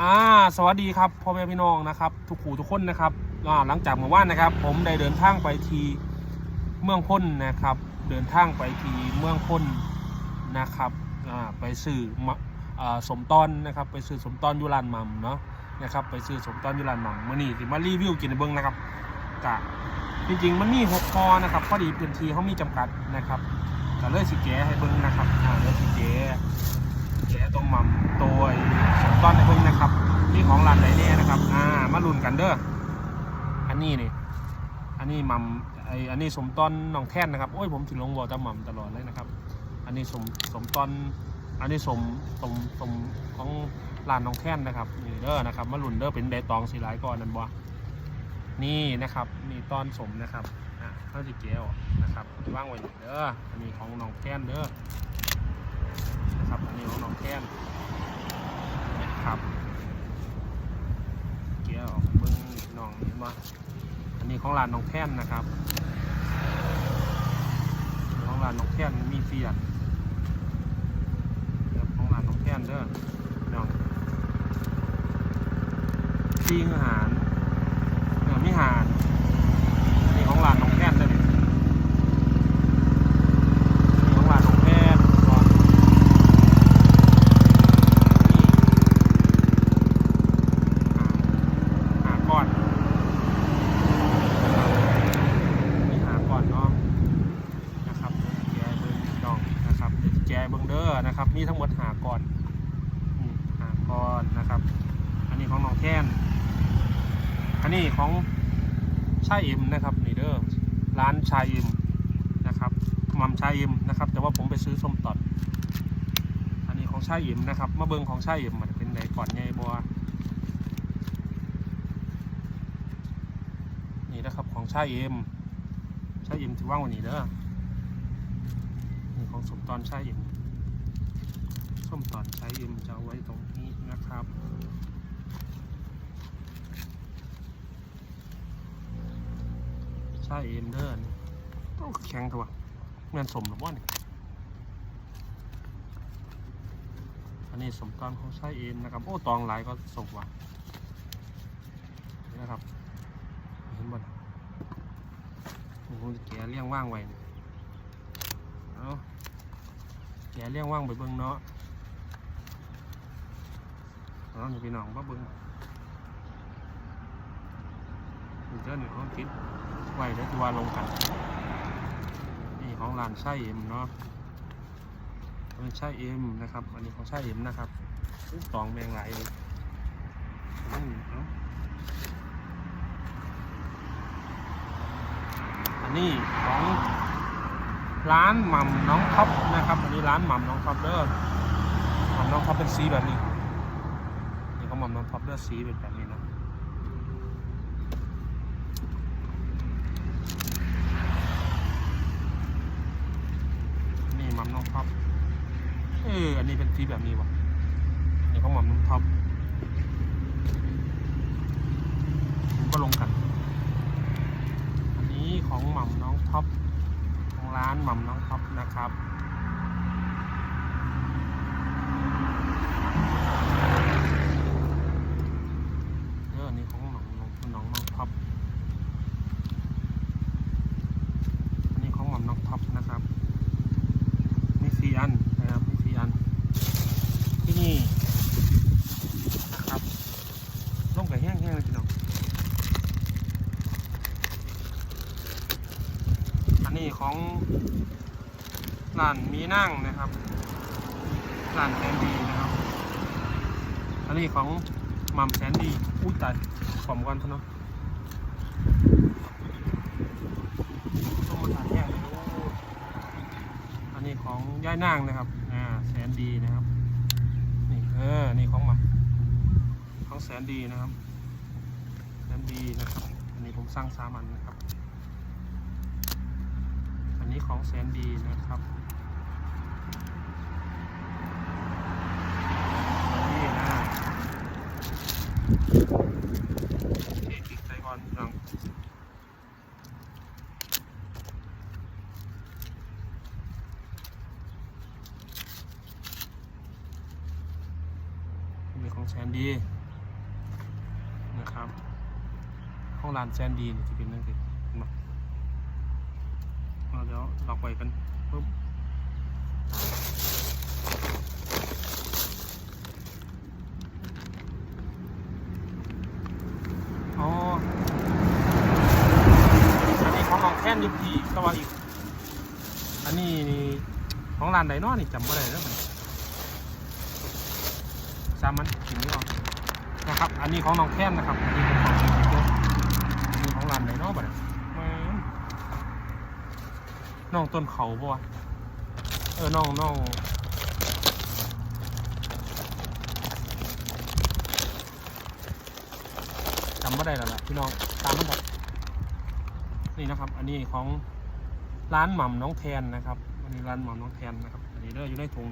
อ่าสวัสดีครับพ่อแม่พี่น้องนะครับ ทุกขู่ทุกคนนะครับหลังจากเมื่อวานนะครับ ผมได้เดินทางไปที่เมืองพ้นนะครับ เดินทางไปที่เมืองพ้นนะครับไปซื้อสมตอนนะครับ ไปซื้อสมตอนยูรานมัมเนาะนะครับ ไปซื้อสมตอนยูรานมัมมื่อนี้ที่มารีวิวกินในเบิ้งนะครับกะจริงๆมันมีหกคอนะครับพอดีพื้นที่เขามีจำกัดนะครับก็เลยสิแกะให้เบิ้งนะครับอ่าเลยสิแกะ แกะต้มมัมตัวไอ้สมต้อนในเพิ่งนะครับนี่ของร้านไหนเนี่ยนะครับ อ่า มาลุ้นกันเด้อ อันนี้นี่ อันนี้มัมไออันนี้สมต้อนน้องแท่นนะครับ โอ้ยผมถึงลงวอตามัมตลอดเลยนะครับ อันนี้สมสมต้อน อันนี้สมสมสมของร้านน้องแท่นนะครับนี่เด้อนะครับ มาลุ้นเด้อเป็นใบตองสีลายก่อนนั่นบ่นี่นะครับนี่ต้อนสมนะครับ อ่าข้าวจีเกียวนะครับว่างไว้เด้อ อันนี้ของน้องแท่นเด้อ นะครับอันนี้ของน้องแค้นนะครับเกี่ยวเบิ้งน้องนี่มาอันนี้ของร้านน้องแค้นนะครับของร้านน้องแค้นมีเฟียดของร้านน้องแค้นเด้อน้องซีงอาหารเนื้อมิหารอันนี้ของร้านน้องแค้นเด้อนี่อันนี้ของร้านน้องแค้นก่อน หาก่อนมีหาก่อนเนาะนะครับแจเบิ้งดองนะครับเดี๋ยวแจเบิ้งเด้อนะครับ มีทั้งหมดหาก่อนอืมหาก่อนนะครับ อั นี้ของน้องแค้นอันนี้ของชายเอ็มนะครับนี่เด้อร้านชายเอ็มนะครับมัมชายเอ็มนะครับ แต่ว่าผมไปซื้อส้มตอดอันนี้ของชายเอ็มนะครับมาเบิงของชายเอ็มมันเป็นไงก่อนไงบัวนี่นะครับของชายเอ็มชายเอ็มถือว่างวันนี้เด้อนี่ของสมตอนชายเอ็มส้มตอนชายเอ็มจะเอาไว้ตรงนี้นะครับ ชายเอ็มเด้อนี่ต้องแข็งตัวเงินสมหรือว่านี่อันนี้สมตอนของชายเอ็มนะครับ โอ้ตองหลายก็สมว่ะนะครับเห็นบ่ผมคงจะแกะเลี้ยงว่างไว้นี่เอาแกะเลี้ยงว่างไปเบิ่งเนาะเอาหนูพี่น้องมาเบิ่งเดี๋ยวนี่เขาคิด ไว้แล้วจะวาลงกัน นี่ของร้านไส้เอ็มเนาะเป็นไส้เอ็มนะครับ อันนี้ของไส้เอ็มนะครับอุ๊ยตองแมงไหลเลยอันนี้ของร้านหม่ำน้องท็อปนะครับ อันนี้ร้านหม่ำน้องท็อปเด้อหม่ำน้องท็อปเป็นสีแบบนี้นี่เขาหม่ำน้องท็อปเด้อสีเป็นแบบนี้นะนี่หม่ำน้องท็อปเอออันนี้เป็นสีแบบนี้วะนี่เขาหม่อมนุ่มท็อปผมก็ลงกัน อันนี้ของหม่ำน้องท็อปของร้านหม่ำน้องท็อปนะครับเอออันนี้ของหม่ำน้องน้องน้องท็อปอันนี้ของหม่ำน้องท็อปนะครับมีสี่อันนะครับมีสี่อัน ที่นี่นะครับลงไปแห้งๆเลยพี่น้อง อันนี้ของ ร้านมีนั่งนะครับร้านแสนดีนะครับอันนี้ของมัมแสนดีอุ้ยตายผมกันเถอะเนาะต้องมาถ่ายเนี่ยอันนี้ของย่ายนางนะครับอ่าแสนดีนะครับนี่เออนี่ของมัมของแสนดีนะครับแสนดีนะครับอันนี้ผมสร้างสามันนะครับ อันนี้ของแสนดีนะครับนี่นะโอเคคลิก ใส่ก่อนน้องมีของแสนดีนะครับห้องร้านแซนดีนี่จะเป็นนั่นสิเห็นไหมเอาเดี๋ยวเราไปกันปุ๊บอ๋อ อันนี้ข องน้องแท่นอยุพีก็ว่าอีก อันนี้นี่ของร้านไหนเนาะนี่จำไม่ได้แล้วมันจำมันกินไม่ออกนะครับ อันนี้ของน้องแท่นนะครับ อันนี้เป็นของพี่เจ้าอันนี้ของร้านไหนเนาะบ่ได้น้องต้นเขาปะวะเออน้องน้องจำไม่ได้แล้วล่ะพี่น้องตามมันครับ นี่นะครับ อันนี้ของร้านหม่ำน้องแทนนะครับ อันนี้ร้านหม่ำน้องแทนนะครับ อันนี้เด้ออยู่ในถุง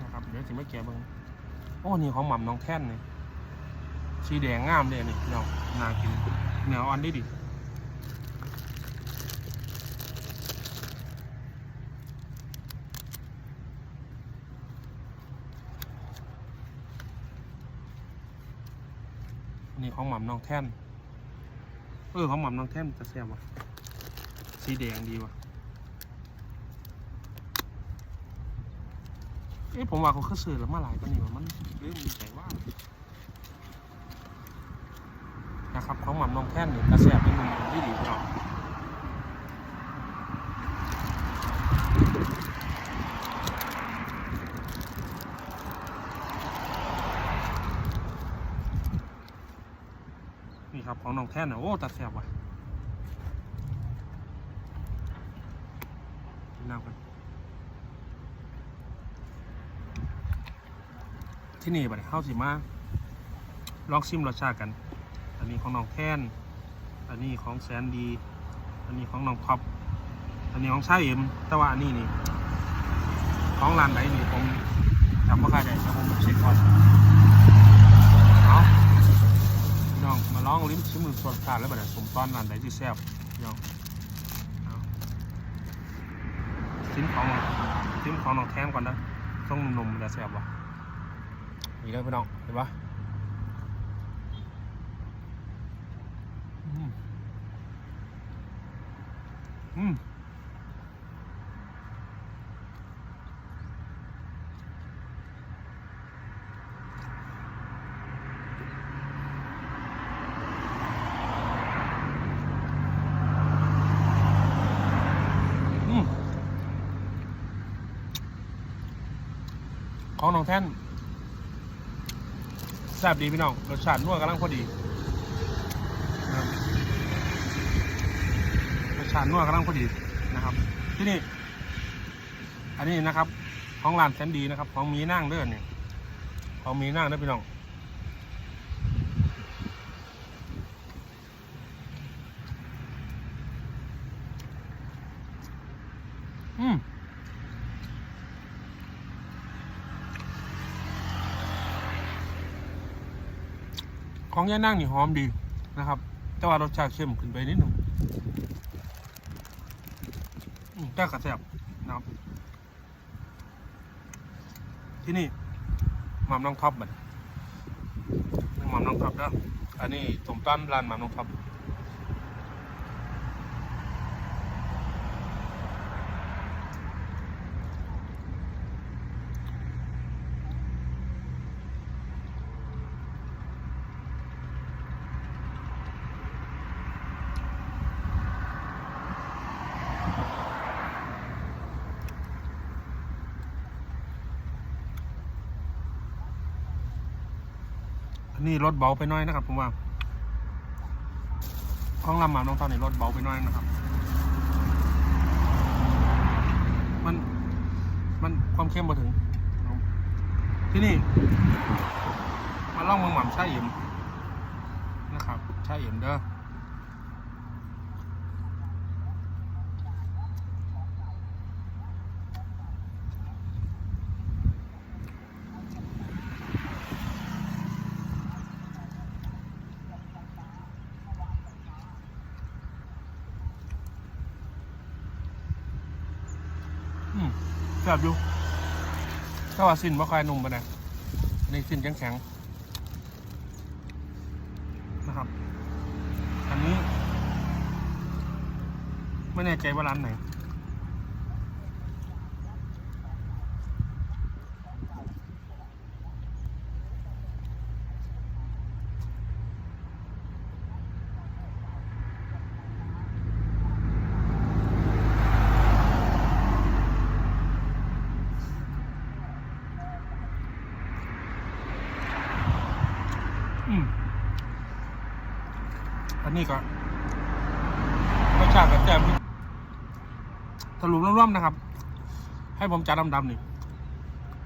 นะครับ เดี๋ยวถึงไม่แกะเบ้างโอ้นี่ของหม่ำน้องแทนนี่สีแดงงามเลยนี่พี่น้องน่ากินเหนียวอันนี้ดิ นี้ของหม่ำน้องแท่นเออของหม่ำน้องแท่นจะแซ่บว่ะสีแดงดีว่ะเอ๊ะผมว่าเขาคือซื้อแล้วมาหลายกว่านี่ว่ามันเรื่องมีใจว่านะครับของหม่ำน้องแท่นเนี่กระแสบเป็นหนึ่งที่ดีเรานี่ครับของน้อง แท่นโอ้ตัดแสบว่ะน้ำกันที่นี่บัดเข้าสิมาลองชิมรสชาติกัน อันนี้ของน้องแท่นอันนี้ของแสนดี อันนี้ของน้องท็อปอันนี้ของชาเอ็มแต่ว่าอันนี้นี่ ของร้านไหนนี่ผมจำไม่ค่อยได้แต่ผมเช็คก่อนเอา น้อง มาลองลิ้มชิมมือสดขาดแล้วบัดนี้ผมตอนร้านไหนที่แซ่บพี่น้องชิ้นของชิ้นของน้องแท่นก่อนนะต้องนมมันจะแซ่บว่ะนี่เลยพี่น้องเห็นปะอืมอืม ของน้องแท่นแซ่บดีพี่น้องรสชาตินัวกำลังพอดีนะครับรสชาตินัวกำลังพอดีนะครับ ที่นี่ อันนี้นะครับ ของร้านแสนดีนะครับ ของมีนั่งเด้อเนี่ยของมีนั่งเด้อพี่น้อง อืม ของย่านั่งนี่หอมดีนะครับ แต่ว่ารสชาติเข้มขึ้นไปนิดหนึ่งแก้กระแสบนะครับ ที่นี่หม่ำน้องท็อปบันหม่ำน้องท็อปนะอันนี้สมตั้มร้านหม่ำน้องท็อ นี่รถเบาไปน้อยนะครับผมว่าของลำหมาน้องตอนนี้รถเบาไปน้อยนะครับ มันมันความเข้มมาถึง ที่นี่มาล่องเมืองหม่ำชาเอ็มนะครับชาเอ็มเด้อ แซ่บอยู่ถ้าว่าสิ้นบ่ค่อยนุ่มปะนะนี่สิ้นแข็งๆนะครับ อันนี้ ไม่แน่ใจว่าร้านไหน อันนี้ก็รสชาติกับแจ่มสรุปรวมๆนะครับ ให้ผมจัดลำดับนี่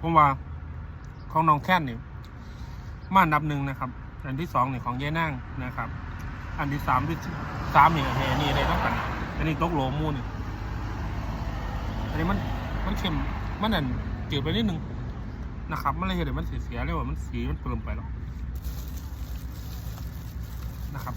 ผมว่าของน้องแค้นนี่มาอันดับหนึ่งนะครับ อันที่สองนี่ของเย้นั่งนะครับ อันที่สามที่สามนี่เฮนี่อะไรต้องกันอันนี้ตกโหลมูนี่อันนี้มันมันเค็มมันนั่นจืดไปนิดนึงนะครับมันเลยเห็นมันเสียๆเลยว่ามันสีมันเปลืมไปแล้วนะครับ